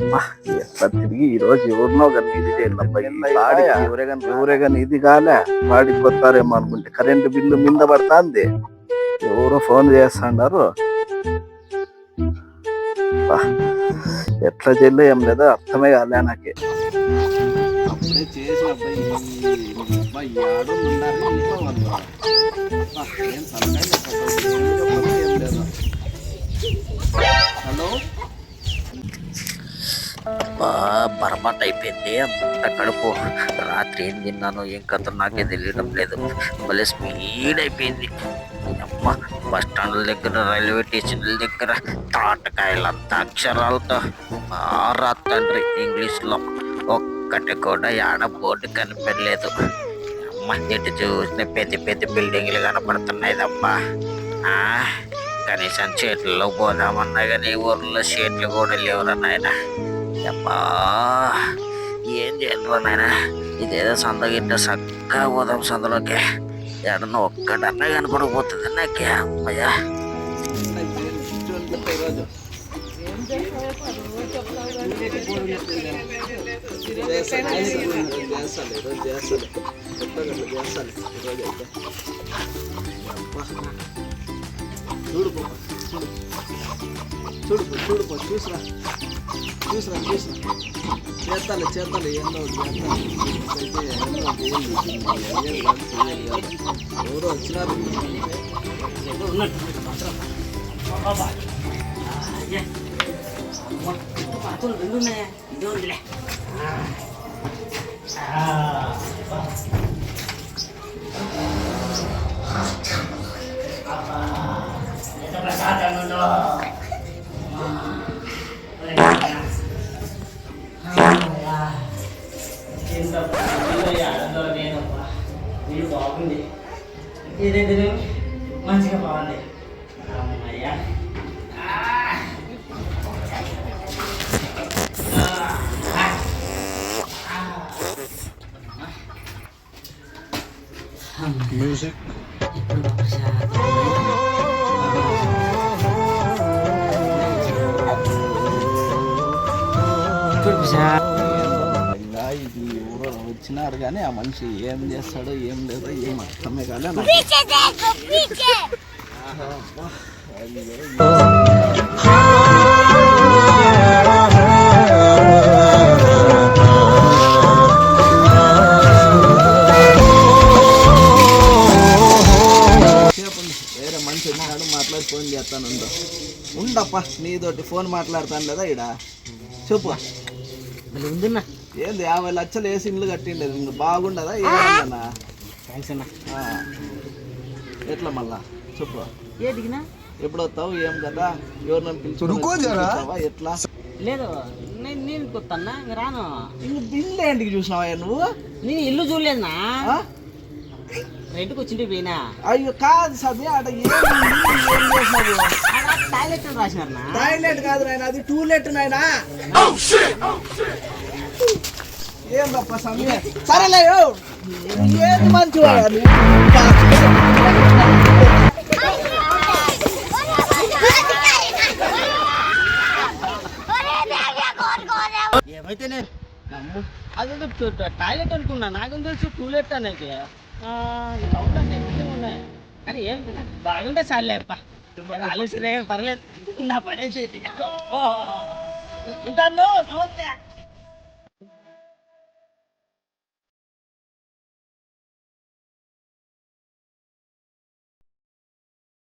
ఎట్లా తిరిగి ఈ రోజు ఎవరినో కానీ ఇది చేయాలి. ఎవరే ఇది కాలే వాడికి కొత్తారేమో అనుకుంటే కరెంటు బిల్లు మీద పడుతుంది. ఎవరో ఫోన్ చేస్తాండారు. అబ్బా, ఎట్లా చెల్లి ఏం లేదో అర్థమే కాలే నాకే. అప్పుడే చేసిన అబ్బాయి అబ్బాయి అబ్బా, బర్బాట్ అయిపోయింది. అంత కడుపు. రాత్రి ఏం తిన్నానో ఏం కథ నాకే తెలియడం లేదు. భలే స్పీడ్ అయిపోయింది. అమ్మ బస్ స్టాండ్ల దగ్గర రైల్వే స్టేషన్ల దగ్గర తాటకాయలంతా అక్షరాలతో. మారా తండ్రి ఇంగ్లీష్లో ఒక్కటి కూడా యాడ బోర్డు కనిపించలేదు అమ్మ ఎటు చూసిన పెద్ద పెద్ద బిల్డింగ్లు కనపడుతున్నాయి తప్ప ఆ, కనీసం చేతుల్లో పోదామన్నా కానీ ఊర్లో షేట్లు కూడా లేవురా నాయనా. అబ్బా ఏం చేయాలి నాయన ఇదేదో సంద గిట్ట చక్కగా పోదాం సందులోకి ఎడన ఒక్కడన్నా కనపడకపోతుంది నాకే అమ్మయ్యా చూడు చూడు చూడు చూసిన చూసిన చేస్తాను చేస్తాను ఎన్నో చేస్తాను అయితే ఎన్నో చేయాలి. అయ్యేది కాదు, చెయ్యాలి బాగుంది ఇదేంటి మంచిగా బాగుంది అమ్మయ్యా మ్యూజిక్ ఇప్పుడు ప్రశాంతంగా వచ్చినారు కానీ ఆ మనిషి ఏం చేస్తాడో ఏం లేదో ఏం అర్థమే కాలే. వేరే మనిషి వచ్చినాడు మాట్లాడి ఫోన్ చేస్తాను ఉండు. ఉండప్పా నీతోటి ఫోన్ మాట్లాడతాను లేదా ఇడ చెప్పు. ఉందన్నా ఏంది యాభై లక్షలు వేసి ఇల్లు కట్టిండేది? ఇంక బాగుండదా? ఏమన్నా థ్యాంక్స్ అన్న. ఎట్లా మళ్ళా? చెప్పు. ఏ దిగినా ఎప్పుడు వస్తావు ఏం కదా ఎవరినైనా పిలుచుకుంటావా ఎట్లా? లేదు నేను నేను కొత్తన్నా ఇంక రాను. ఇంక బిల్లు ఏంటికి చూసినావా నువ్వు? నేను ఇల్లు చూడలేదునా? ఆ? రెంట్కి వచ్చింటే పోయినా? అయ్యో కాదు సభ్య అట టాయిలెట్ అని రాసినారనా? టాయిలెట్ కాదు నాయన అది టూలెట్ నాయన. ఏం తప్ప సమయ సరేలే యో. ఏది మంచివాడా నువ్వు? ఏమైతేనే అదే టాయిలెట్ అనుకున్నా నాకు తెలుసు టూలెట్ అనేది అవుట్ అంటే ఎక్కువ ఉన్నాయి కానీ ఏం బాగుంటే చాలే అప్ప ఆలోచన పర్లేదు నా పడేసేది ఉంటాను నమస్తే